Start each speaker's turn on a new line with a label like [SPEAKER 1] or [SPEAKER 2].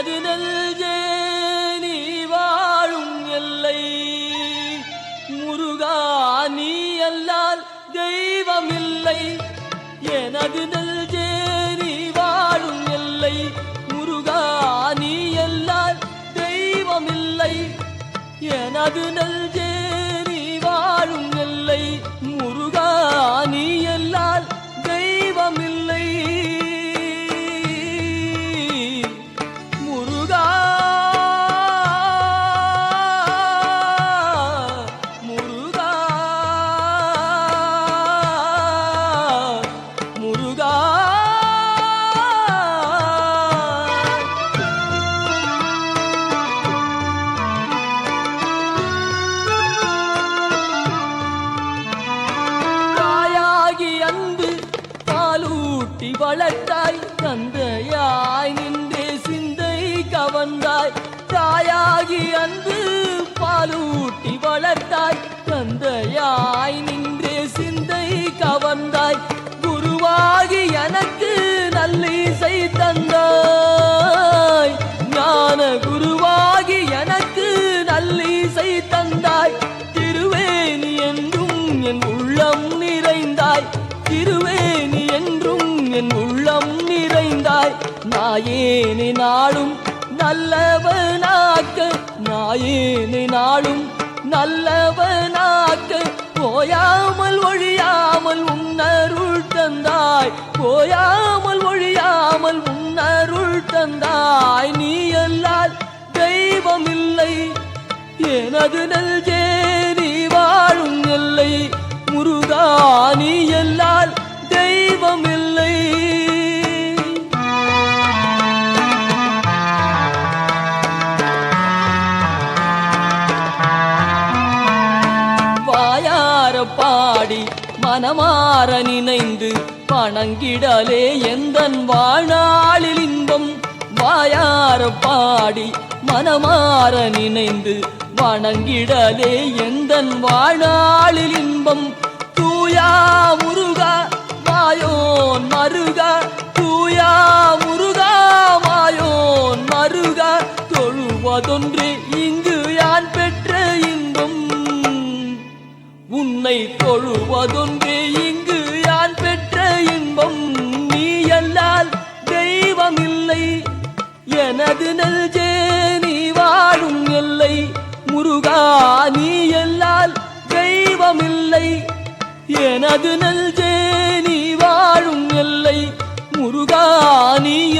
[SPEAKER 1] நடுநல் ஜேனி வாழும் எல்லை. முருகா நீ அல்லால் தெய்வமில்லை. எனது நல் ஜேனி வாழும் எல்லை. முருகா நீ அல்லால் தெய்வமில்லை. எனது நல் ஊட்டி வளர்த்தாய் தந்தையாய் நின்றே சிந்தை கவர்ந்தாய் தாயாகி அன்பு பாலூட்டி வளர்த்தாய் தந்தையாய் நின்றே சிந்தை கவர்ந்தாய் குருவாகி எனக்கு நல்ல இசை தந்தாய் ஞான குருவாகி எனக்கு நல்ல இசை தந்தாய் திருவேணி என்றும் என் உள்ளம் நிறைந்தாய் திருவேணி நாயேனி நாளும் நல்லவனாக்க நாயேனி நாளும் நல்லவனாக்க. போயாமல் ஒழியாமல் உன்னருள் தந்தாய் போயாமல் ஒழியாமல் உன்னருள் தந்தாய். நீ அல்லால் தெய்வமில்லை எனது வாயார பாடி மனமாற நினைந்து வணங்கிடலே எந்த வாழ்நாளில் இன்பம்? வாயார பாடி மனமாற நினைந்து வணங்கிடலே எந்த வாழ்நாளில் இன்பம்? தூயா முருகா மாயோன் மருகா தூயா முருகா மாயோன் மருகா தொழுவதொன்று இங்கு யான் பெற்ற தொழுவதொன்றே இங்கு யான் பெற்ற இன்பம்? நீ அல்லால் தெய்வமில்லை. எனது நெஞ்சே நீ வாழும் எல்லை. முருகா நீ எல்லால் தெய்வமில்லை. எனது நெஞ்சே நீ வாழும் எல்லை. முருகா நீ